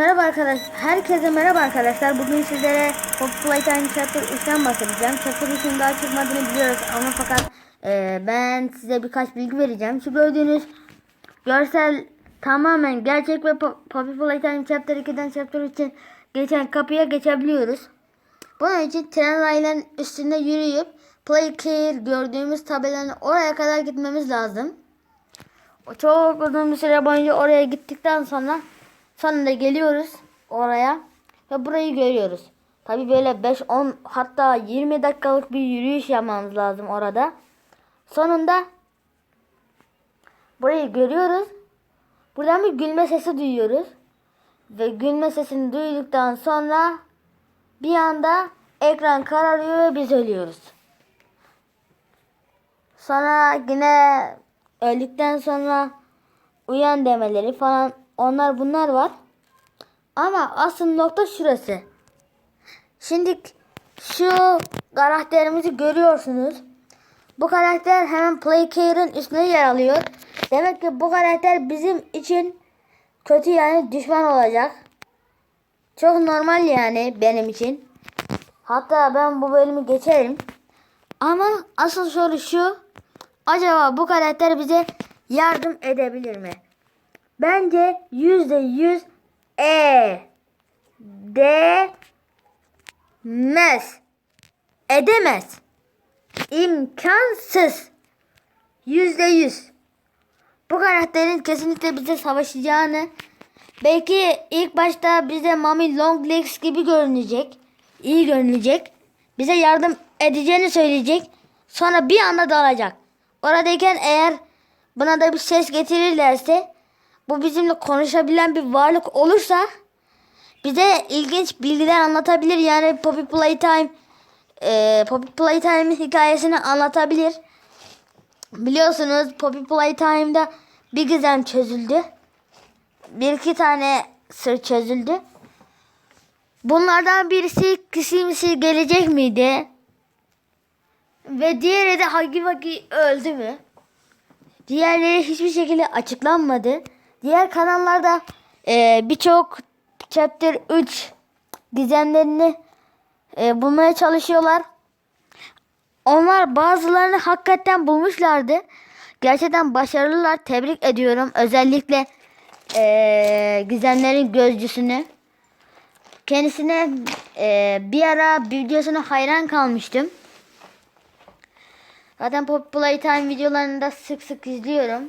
merhaba arkadaşlar. Herkese merhaba arkadaşlar. Bugün sizlere Pop Playtime Chapter 3'ten bahsedeceğim. Chapter 3'ün daha çıkmadığını biliyoruz ama fakat e, ben size birkaç bilgi vereceğim. Şu gördüğünüz görsel tamamen gerçek ve Po- Poppy Playtime Chapter 2'den Chapter 3'in geçen kapıya geçebiliyoruz. Bunun için tren rayların üstünde yürüyüp Play Care gördüğümüz tabelanın oraya kadar gitmemiz lazım. Çok uzun bir süre boyunca oraya gittikten sonra sonunda geliyoruz oraya ve burayı görüyoruz. Tabi böyle 5-10 hatta 20 dakikalık bir yürüyüş yapmamız lazım orada. Sonunda burayı görüyoruz. Buradan bir gülme sesi duyuyoruz. Ve gülme sesini duyduktan sonra bir anda ekran kararıyor ve biz ölüyoruz. Sonra yine öldükten sonra uyan demeleri falan onlar bunlar var. Ama asıl nokta şurası. Şimdi şu karakterimizi görüyorsunuz. Bu karakter hemen Play Care'ın üstüne yer alıyor. Demek ki bu karakter bizim için kötü yani düşman olacak. Çok normal yani benim için. Hatta ben bu bölümü geçerim. Ama asıl soru şu. Acaba bu karakter bize yardım edebilir mi? Bence yüzde yüz e demez. Edemez. İmkansız. Yüzde yüz. Bu karakterin kesinlikle bize savaşacağını belki ilk başta bize Mami Longlegs gibi görünecek. iyi görünecek. Bize yardım edeceğini söyleyecek. Sonra bir anda dalacak. Oradayken eğer buna da bir ses getirirlerse bu bizimle konuşabilen bir varlık olursa bize ilginç bilgiler anlatabilir. Yani Poppy Playtime e, Poppy Playtime'in hikayesini anlatabilir. Biliyorsunuz Poppy Playtime'da bir gizem çözüldü. Bir iki tane sır çözüldü. Bunlardan birisi kişimsi gelecek miydi? Ve diğeri de Hagi Vagi öldü mü? Diğerleri hiçbir şekilde açıklanmadı. Diğer kanallarda e, birçok Chapter 3 gizemlerini e, bulmaya çalışıyorlar. Onlar bazılarını hakikaten bulmuşlardı. Gerçekten başarılılar. Tebrik ediyorum. Özellikle e, gizemlerin gözcüsünü. Kendisine e, bir ara videosuna hayran kalmıştım. Zaten Pop Playtime videolarını da sık sık izliyorum.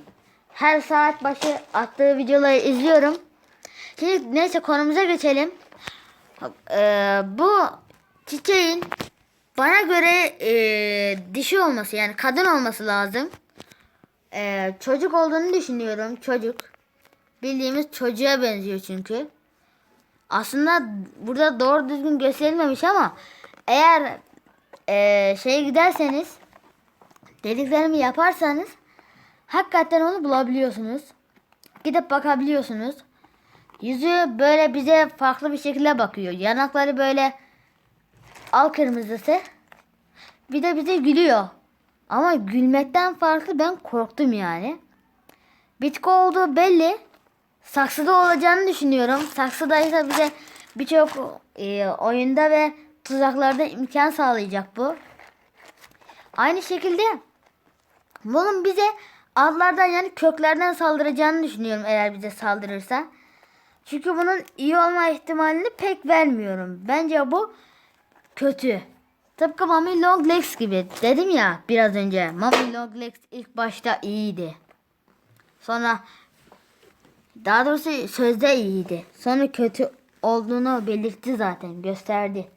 Her saat başı attığı videoları izliyorum. Şimdi neyse konumuza geçelim. Ee, bu çiçeğin bana göre e, dişi olması yani kadın olması lazım. Ee, çocuk olduğunu düşünüyorum. Çocuk. Bildiğimiz çocuğa benziyor çünkü. Aslında burada doğru düzgün gösterilmemiş ama eğer e, şeye giderseniz dediklerimi yaparsanız hakikaten onu bulabiliyorsunuz. Gidip bakabiliyorsunuz. Yüzü böyle bize farklı bir şekilde bakıyor. Yanakları böyle al kırmızısı. Bir de bize gülüyor. Ama gülmekten farklı ben korktum yani. Bitki olduğu belli. Saksıda olacağını düşünüyorum. Saksıdaysa bize birçok e, oyunda ve tuzaklarda imkan sağlayacak bu. Aynı şekilde bunun bize altlardan yani köklerden saldıracağını düşünüyorum eğer bize saldırırsa. Çünkü bunun iyi olma ihtimalini pek vermiyorum. Bence bu kötü. Tıpkı Mami Longlegs gibi. Dedim ya biraz önce. Mami Longlegs ilk başta iyiydi. Sonra daha doğrusu sözde iyiydi. Sonra kötü olduğunu belirtti zaten. Gösterdi.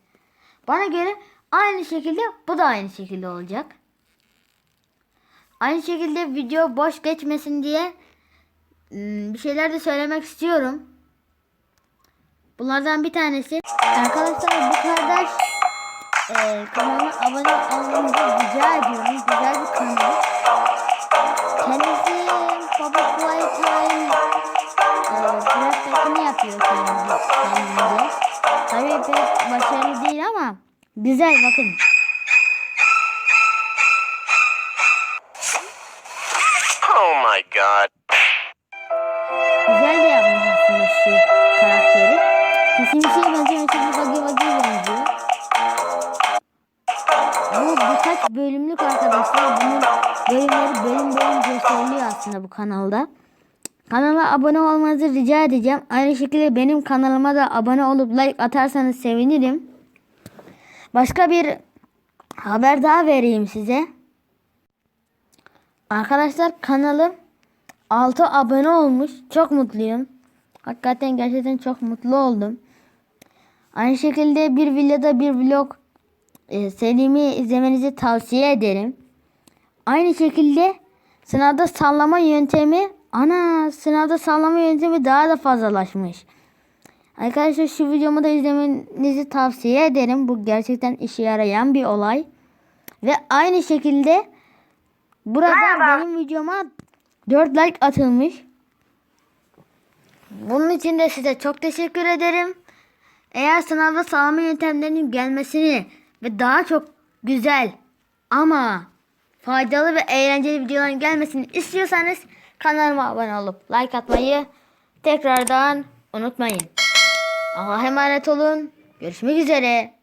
Bana göre aynı şekilde bu da aynı şekilde olacak. Aynı şekilde video boş geçmesin diye hmm, bir şeyler de söylemek istiyorum. Bunlardan bir tanesi arkadaşlar bu kardeş e, kanalıma abone olmanızı rica ediyorum. Güzel bir kanal. Kendisi Baba Playtime e, yapıyor kendince. kendince. Tabii pek başarılı değil ama güzel bakın. god. Güzel de yapmış aslında şu karakteri. Kesinlikle şey bence Metin Bagı Bagı'ya benziyor. Bu birkaç bölümlük arkadaşlar. Bunun bölümleri bölüm bölüm gösteriliyor aslında bu kanalda. Kanala abone olmanızı rica edeceğim. Aynı şekilde benim kanalıma da abone olup like atarsanız sevinirim. Başka bir haber daha vereyim size. Arkadaşlar kanalım 6 abone olmuş. Çok mutluyum. Hakikaten gerçekten çok mutlu oldum. Aynı şekilde bir videoda bir vlog e, serimi izlemenizi tavsiye ederim. Aynı şekilde sınavda sallama yöntemi ana sınavda sallama yöntemi daha da fazlalaşmış. Arkadaşlar şu videomu da izlemenizi tavsiye ederim. Bu gerçekten işe yarayan bir olay. Ve aynı şekilde burada benim videoma 4 like atılmış. Bunun için de size çok teşekkür ederim. Eğer sınavda sağlama yöntemlerinin gelmesini ve daha çok güzel ama faydalı ve eğlenceli videoların gelmesini istiyorsanız kanalıma abone olup like atmayı tekrardan unutmayın. Allah'a emanet olun. Görüşmek üzere.